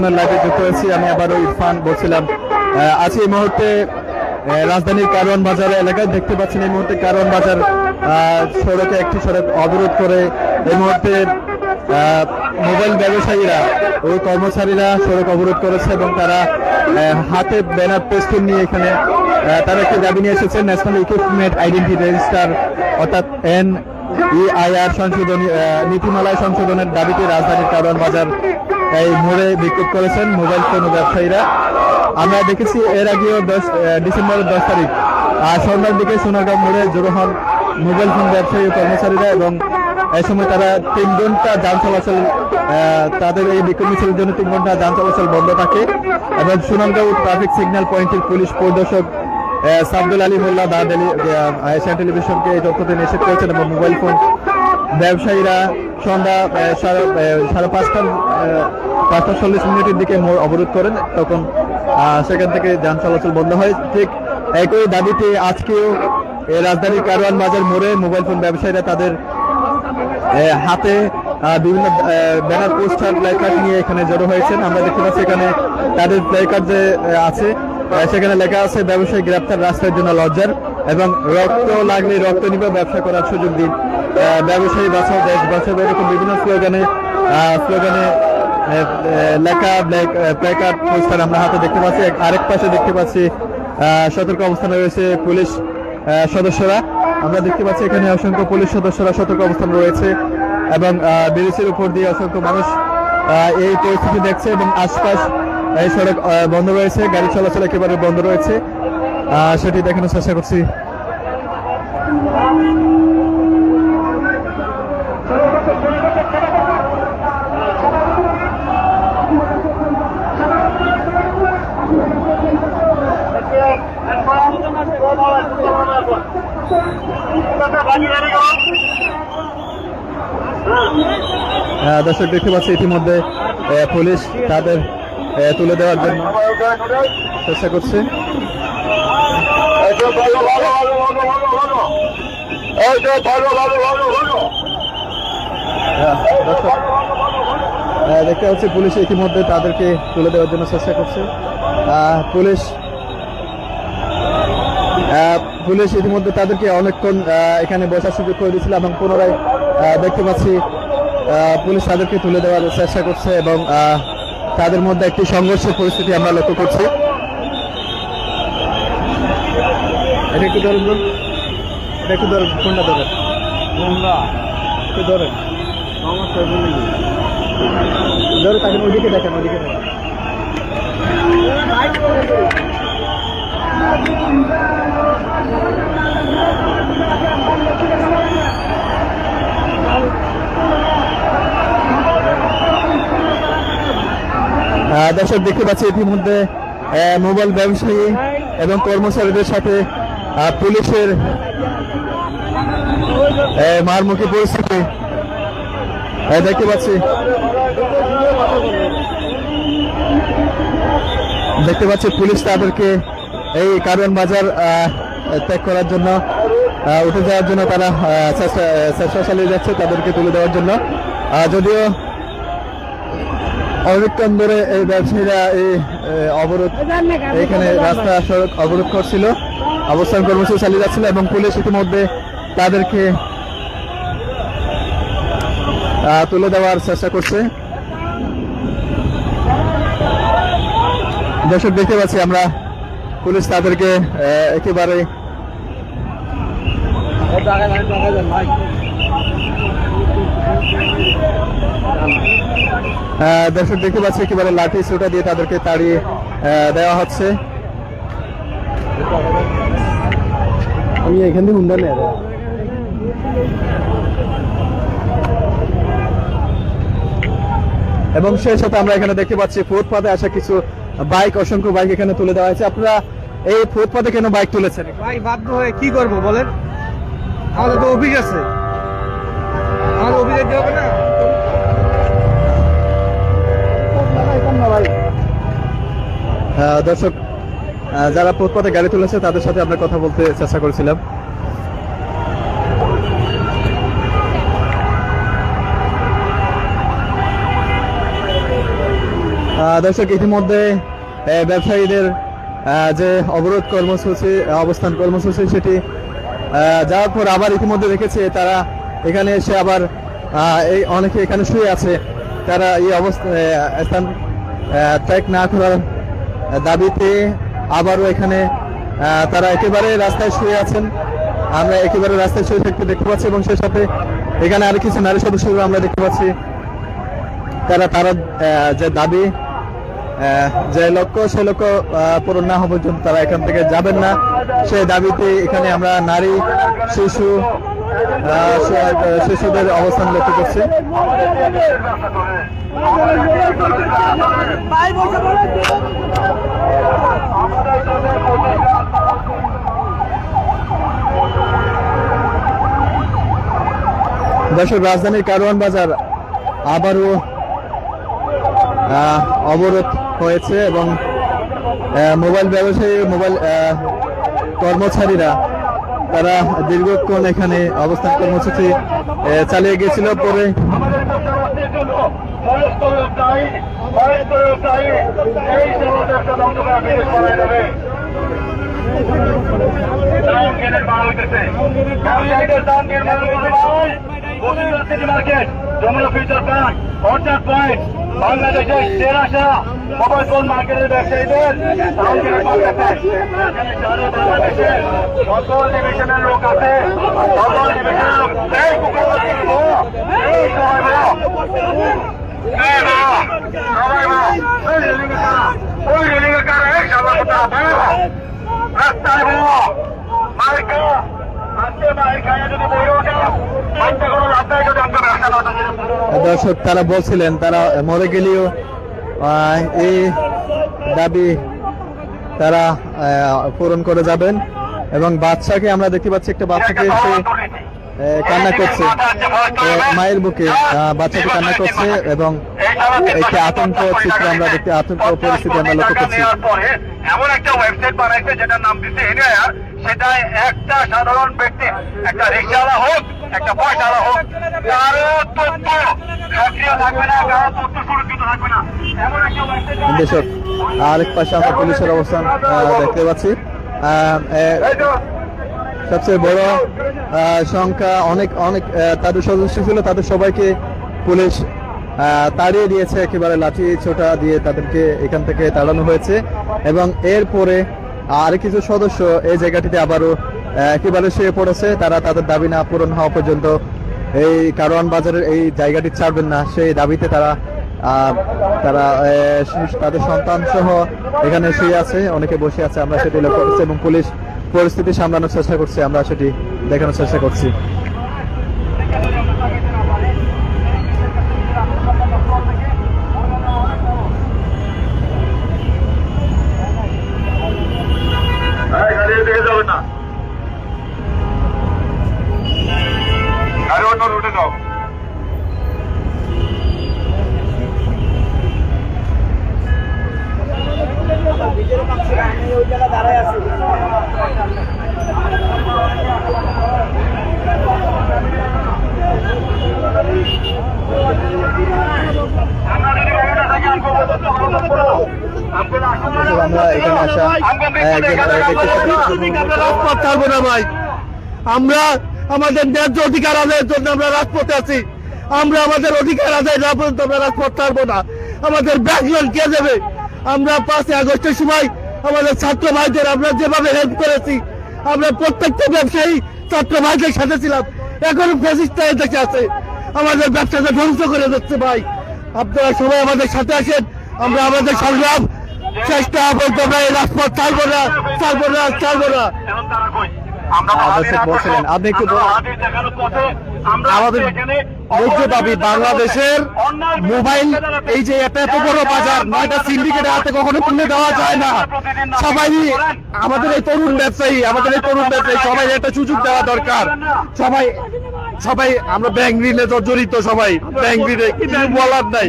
National লাইভে যুক্ত হয়েছি। আমি আবারও ইরফান বলছিলাম। আছি এই মুহূর্তে রাজধানীর কারওয়ান বাজার এলাকায় দেখতে পাচ্ছেন এই মুহূর্তে কারওয়ান বাজার সড়কে একটি সড়ক অবরোধ করে এই মুহূর্তে মোবাইল ব্যবসায়ীরা ও কর্মচারীরা সড়ক অবরোধ করেছে এবং তারা হাতে ব্যানার পেস্টুন নিয়ে এখানে তারা একটি দাবি নিয়ে এসেছে ন্যাশনাল ইকুইপমেন্ট আইডেন্টি রেজিস্টার অর্থাৎ এন ইআইআর সংশোধনী নীতিমালায় সংশোধনের দাবিতে রাজধানীর কারওয়ান বাজার এই মোড়ে বিক্ষোভ করেছেন মোবাইল ফোন ব্যবসায়ীরা। আমরা দেখেছি এর আগেও দশ ডিসেম্বরের দশ তারিখ। সন্ধ্যার দিকে সোনারগাঁও মোড়ে জড়ো হন মোবাইল ফোন ব্যবসায়ী কর্মচারীরা এবং এই সময় তারা তিন ঘণ্টা যান চলাচল তাদের এই বিক্ষোভ মিছিলের জন্য তিন ঘণ্টা যান চলাচল বন্ধ থাকে এবং সোনারগাঁও ট্রাফিক সিগন্যাল পয়েন্টের পুলিশ পরিদর্শক সাবদুল আলী মোল্লা দা এশিয়ান টেলিভিশনকে এই তথ্যতে নিষেধ করেছেন এবং মোবাইল ফোন ব্যবসায়ীরা সন্ধ্যা সাড়ে পাঁচটা পাঁচটা চল্লিশ মিনিটের দিকে মোড় অবরোধ করেন, তখন সেখান থেকে যান চলাচল বন্ধ হয়। ঠিক একই দাবিতে আজকেও রাজধানীর কারওয়ান বাজার মোড়ে মোবাইল ফোন ব্যবসায়ীরা তাদের হাতে বিভিন্ন ব্যানার, পোস্টার, প্লেকার্ড নিয়ে এখানে জড়ো হয়েছেন। আমরা দেখতে পাচ্ছি এখানে তাদের প্লেকার্ড যে আছে সেখানে লেখা আছে, ব্যবসায়ী গ্রেপ্তার রাস্তার জন্য লজ্জার। এবং রক্ত লাগলে রক্ত নিবে ব্যবসা করার সুযোগ দিন। ব্যবসায়ী বাঁচাও দেশ বাঁচাও এরকম বিভিন্ন স্লোগানে স্লোগানে লেখা প্লেকার্ড পোস্টার আমরা হাতে দেখতে পাচ্ছি। আরেক পাশে দেখতে পাচ্ছি সতর্ক অবস্থানে রয়েছে পুলিশ সদস্যরা। আমরা দেখতে পাচ্ছি এখানে অসংখ্য পুলিশ সদস্যরা সতর্ক অবস্থান রয়েছে এবং ব্রিজের উপর দিয়ে অসংখ্য মানুষ এই পরিস্থিতি দেখছে এবং আশপাশ, এই সড়ক বন্ধ রয়েছে। গাড়ি চলাচল একেবারে বন্ধ রয়েছে। সেটি দেখানোর চেষ্টা করছি। দর্শক, দেখতে পাচ্ছি ইতিমধ্যে পুলিশ তাদের তুলে দেওয়ার জন্য চেষ্টা করছে। আহ, দর্শক আহ, দেখতে পাচ্ছি পুলিশ ইতিমধ্যে তাদেরকে তুলে দেওয়ার জন্য চেষ্টা করছে। পুলিশ পুলিশ ইতিমধ্যে তাদেরকে অনেকক্ষণ এখানে বসার সুযোগ করে দিয়েছিল এবং পুনরায় দেখতে পাচ্ছি পুলিশ তাদেরকে তুলে দেওয়ার চেষ্টা করছে এবং তাদের মধ্যে একটি সংঘর্ষের পরিস্থিতি আমরা লক্ষ্য করছি। এটা একটু ধরেন তো। এটা একটু ধরেন কোনটা ধরেন? একটু ধরেন। ধরে তাকে ওইদিকে দেখেন ওইদিকে দেখেন। দর্শক দেখতে পাচ্ছি ইতিমধ্যে মোবাইল ব্যবসায়ী এবং কর্মচারীদের সাথে পুলিশের মারমুখী পরিস্থিতি। দেখতে পাচ্ছি। দেখতে পাচ্ছি পুলিশ তাদেরকে এই কারণ বাজার ত্যাগ করার জন্য উঠে যাওয়ার জন্য তারা চেষ্টা চালিয়ে যাচ্ছে তাদেরকে তুলে দেওয়ার জন্য। যদিও অনেকক্ষণ ধরে এই ব্যবসায়ীরা এই অবরোধ, এখানে রাস্তা সড়ক অবরোধ করছিল। অবস্থান কর্মসূচি চালিয়ে যাচ্ছিল এবং পুলিশ ইতিমধ্যে তাদেরকে তুলে দেওয়ার চেষ্টা করছে। দর্শক, দেখতে পাচ্ছি আমরা পুলিশ তাদেরকে একেবারে দর্শক, দেখতে পাচ্ছি একেবারে লাঠি, সোটা দিয়ে তাদেরকে তাড়িয়ে দেওয়া হচ্ছে। আমি এখান থেকে হুন্ডা নেই এবং সেই সাথে আমরা এখানে দেখতে পাচ্ছি ফুটপাতে আসা কিছু বাইক অসংখ্য বাইক এখানে তুলে দেওয়া হয়েছে। আপনারা এই ফুটপাতে কেন বাইক তুলেছেন? ভাই বাধ্য হয়ে কি করব বলেন? আমাদের তো অফিস আছে। আমাদের অফিসে যেতে হবে না? আহ, দর্শক যারা ফুটপাতে গাড়ি তুলেছে, তাদের সাথে আমরা কথা বলতে চেষ্টা করেছিলাম। দর্শক, ইতিমধ্যে ব্যবসায়ীদের যে অবরোধ কর্মসূচি, অবস্থান কর্মসূচি সেটি যাওয়ার পর আবার ইতিমধ্যে দেখেছে তারা এখানে এসে আবার এই অনেকে এখানে শুয়ে আছে। তারা এই অবস্থা স্থান ত্যাগ না করার দাবিতে আবারও এখানে তারা একেবারে রাস্তায় শুয়ে আছেন। আমরা একেবারে রাস্তায় শুয়ে থাকতে দেখতে পাচ্ছি এবং সেই সাথে এখানে আরও কিছু নারী সদস্যরা আমরা দেখতে পাচ্ছি। তারা তারা যে দাবি যে লক্ষ্য, সে লক্ষ্য পূরণ না হওয়া পর্যন্ত তারা এখান থেকে যাবেন না। সেই দাবিতে এখানে আমরা নারী, শিশু শিশুদের অবস্থান লক্ষ্য করছি দর্শক, রাজধানীর কারওয়ান বাজার আবারও অবরোধ হয়েছে এবং মোবাইল ব্যবসায়ী, মোবাইল কর্মচারীরা তারা দীর্ঘক্ষণ এখানে অবস্থান কর্মসূচি চালিয়ে গেছিল পরে market future park orchard point বাংলাদেশের সেরা সেরা মোবাইল ফোন মার্কেটের ব্যবসায়ীদের বাংলাদেশের সকল ডিভিশনের লোক আছে। সকল ডিভিশনের রাস্তায় বলো আজকে বই দর্শক তারা বলছিলেন তারা মরে গেলেও এই দাবি তারা পূরণ করে যাবেন। এবং বাচ্চাকে আমরা দেখতে পাচ্ছি একটা বাচ্চাকে সে কান্না করছে মায়ের বুকে আহ, বাচ্চাটি কান্না করছে এবং একটি আতঙ্ক চিত্র আমরা দেখতে আতঙ্ক পরিস্থিতি আমরা লক্ষ্য করছি। এমন একটা ওয়েবসাইট বানাইছে যেটার নাম দিচ্ছে সেটা একটা সাধারণ ব্যক্তি একটা রিক্সাওয়ালা হোক একটা ওয়েবসাইট আরেক পাশে আমরা পুলিশের অবস্থান দেখতে পাচ্ছি। সবচেয়ে বড় সংখ্যা অনেক অনেক তাদের সদস্য ছিল, তাদের সবাইকে পুলিশ তাড়িয়ে দিয়েছে, একেবারে লাঠি ছোটা দিয়ে তাদেরকে এখান থেকে তাড়ানো হয়েছে। এবং এরপরে আর কিছু সদস্য এই জায়গাটিতে আবারও একেবারে শুয়ে পড়েছে। তারা তাদের দাবি না পূরণ হওয়া পর্যন্ত এই কারওয়ান বাজারের এই জায়গাটি ছাড়বেন না। সেই দাবিতে তারা তারা তাদের সন্তান সহ এখানে শুয়ে আছে। অনেকে বসে আছে। আমরা সেটি লক্ষ্য করছি এবং পুলিশ পরিস্থিতি সামলানোর চেষ্টা করছি। আমরা সেটি দেখানোর চেষ্টা করছি। রাজপথ ছাড়বো না ভাই। আমরা আমাদের ন্যায্য অধিকার আদায়ের জন্য আমরা রাজপথে আছি। আমরা আমাদের অধিকার আদায় না পর্যন্ত আমরা রাজপথ ছাড়বো না। আমাদের ব্যাকলোন কে দেবে? আমরা পাঁচই আগস্টের সময় আমাদের ছাত্র ভাইদের আমরা যেভাবে হেল্প করেছি আমরা প্রত্যেকটা ব্যবসায়ী ছাত্র ভাইদের সাথে ছিলাম। এখনও ফেসিস্টা দেশে আছে। আমাদের ব্যবসাটা ধ্বংস করে দিচ্ছে ভাই। আপনারা সবাই আমাদের সাথে আসেন। আমরা আমাদের সংগ্রাম চেষ্টা বলতে আমরা এই রাজপথ ছাড়বো না ছাড়বো না ছাড়বো না। বলছিলেন, আপনি একটু আমাদের মুখ্য দাবি বাংলাদেশের মোবাইল এই যে এত এত বড় বাজার নয়টা সিন্ডিকেটের হাতে কখনো তুলে দেওয়া যায় না। সবাই আমাদের এই তরুণ ব্যবসায়ী আমাদের এই তরুণ ব্যবসায়ী সবাই একটা সুযোগ দেওয়া দরকার। সবাই সবাই, আমরা ব্যাংক ঋণে তো জড়িত সবাই। ব্যাংক ঋণে কিছু বলার নাই।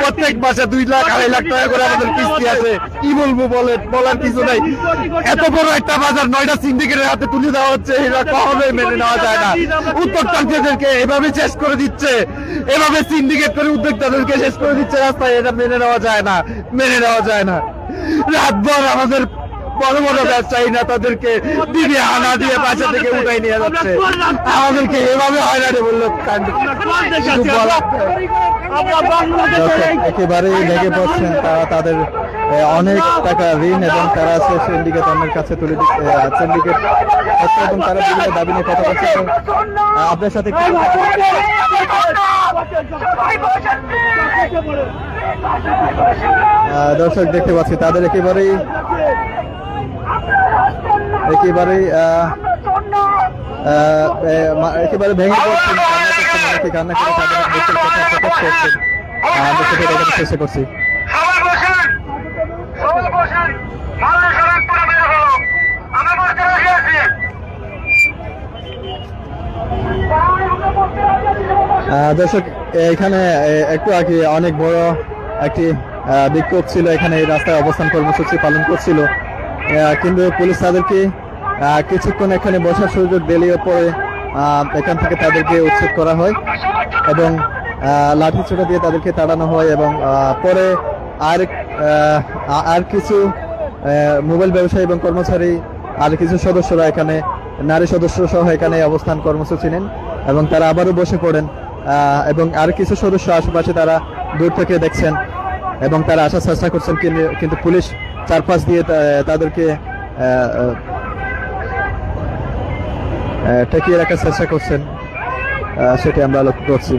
প্রত্যেক মাসে দুই লাখ, আড়াই লাখ টাকা করে আমাদের কিস্তি আছে। কি বলব বলেন? বলার কিছু নাই। এত বড় একটা বাজার নয়টা সিন্ডিকেটের হাতে তুলে দেওয়া হচ্ছে এটা কখনোই মেনে নেওয়া যায় না। উদ্যোক্তাদেরকে এভাবে শেষ করে দিচ্ছে। এভাবে সিন্ডিকেট করে উদ্যোক্তাদেরকে শেষ করে দিচ্ছে রাস্তায়, এটা মেনে নেওয়া যায় না। মেনে নেওয়া যায় না। রাতভর আমাদের বড় বড় ব্যবসায়ী নেতাদেরকে দিদি হানা দিয়ে বাসা থেকে উঠাই নিয়ে যাচ্ছে। আমাদেরকে এভাবে হয়রানি বলল একেবারেই লেগে পড়ছেন তারা তাদের অনেক টাকা ঋণ এবং তারা সে সিন্ডিকেট অন্যের কাছে তুলে দিচ্ছে সিন্ডিকেট এবং তারা বিভিন্ন দাবি নিয়ে কথা বলছে। আপনার সাথে দর্শক দেখতে পাচ্ছি তাদের একেবারেই একেবারে ভেঙে পড়ছেন কান্না অনেকে কান্না করে তাদের দুঃখের কথা প্রকাশ করছেন আমরা সেটা দেখানোর চেষ্টা করছি। দর্শক এখানে একটু আগে অনেক বড় একটি বিক্ষোভ ছিল এখানে এই রাস্তায় অবস্থান কর্মসূচি পালন করছিল। কিন্তু পুলিশ তাদেরকে কিছুক্ষণ এখানে বসার সুযোগ দিলেও পরে এখান থেকে তাদেরকে উচ্ছেদ করা হয় এবং লাঠি ছোটা দিয়ে তাদেরকে তাড়ানো হয় এবং পরে আর আর কিছু মোবাইল ব্যবসায়ী এবং কর্মচারী, আর কিছু সদস্যরা এখানে, নারী সদস্য সহ এখানে অবস্থান কর্মসূচি নেন এবং তারা আবারও বসে পড়েন এবং আর কিছু সদস্য আশেপাশে তারা দূর থেকে দেখছেন এবং তারা আসার চেষ্টা করছেন কিন্তু- পুলিশ চারপাশ দিয়ে তাদেরকে ঠেকিয়ে রাখার চেষ্টা করছেন। সেটি আমরা লক্ষ্য করছি।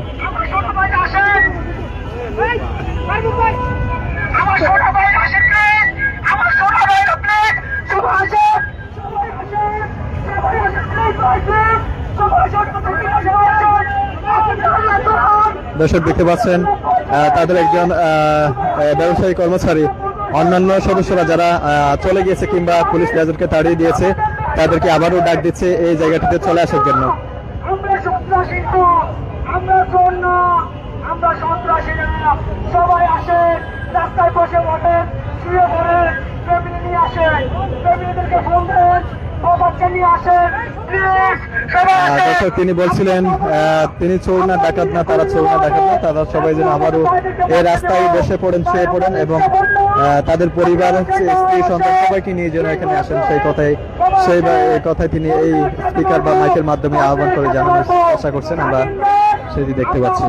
দর্শক দেখতে পাচ্ছেন তাদের একজন ব্যবসায়ী কর্মচারী অন্যান্য সদস্যরা যারা চলে গিয়েছে কিংবা পুলিশ তাদেরকে তাড়িয়ে দিয়েছে তাদেরকে আবারও ডাক দিচ্ছে এই জায়গাটিতে চলে আসার জন্য। আমরা সবাই আসেন রাস্তায় বসে ওঠেন শুয়ে পড়েন ফ্যামিলি নিয়ে আসেন ফ্যামিলিদেরকে ফোন দেন তিনি বলছিলেন আহ, তিনি চোর না ডাকাত না তারা চোর না ডাকাত না তারা সবাই যেন আবারও এই রাস্তায় বসে পড়েন শুয়ে পড়েন এবং তাদের পরিবার স্ত্রী, সন্তান সবাইকে নিয়ে যেন এখানে আসেন। সেই কথাই সেই কথাই তিনি এই স্পিকার বা মাইকের মাধ্যমে আহ্বান করে জানানোর চেষ্টা করছেন। আমরা সেটি দেখতে পাচ্ছি।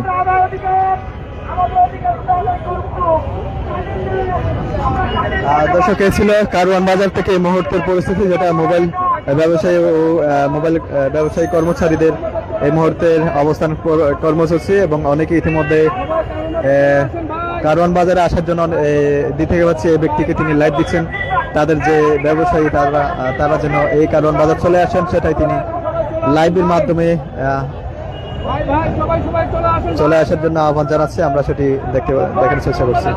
দর্শক, এ ছিল কারওয়ান বাজার থেকে এই মুহূর্তের পরিস্থিতি, যেটা মোবাইল ব্যবসায়ী ও মোবাইল ব্যবসায়ী কর্মচারীদের এই মুহূর্তের অবস্থান কর- কর্মসূচি এবং অনেকে ইতিমধ্যে কারওয়ান বাজারে আসার জন্য দিতে পারছি এই ব্যক্তিকে তিনি লাইভ দিচ্ছেন। তাদের যে ব্যবসায়ী, তারা তারা যেন এই কারওয়ান বাজার চলে আসেন, সেটাই তিনি লাইভের মাধ্যমে চলে আসার জন্য আহ্বান জানাচ্ছে। আমরা সেটি দেখতে, দেখার চেষ্টা করছি।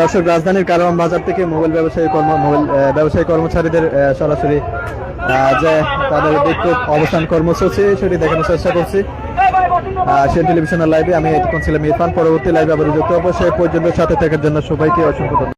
দর্শক, রাজধানীর কারওয়ান বাজার থেকে মোবাইল ব্যবসায়ী কর্ম মোবাইল ব্যবসায়ী কর্মচারীদের সরাসরি যে তাদের বিক্ষোভ অবস্থান কর্মসূচি, সেটি দেখানোর চেষ্টা করছি। সে টেলিভিশনের লাইভে আমি এতক্ষণ ছিলাম ইরফান। পরবর্তী লাইভে আবার যুক্ত হব। সে পর্যন্ত সাথে থাকার জন্য সবাইকে অসংখ্য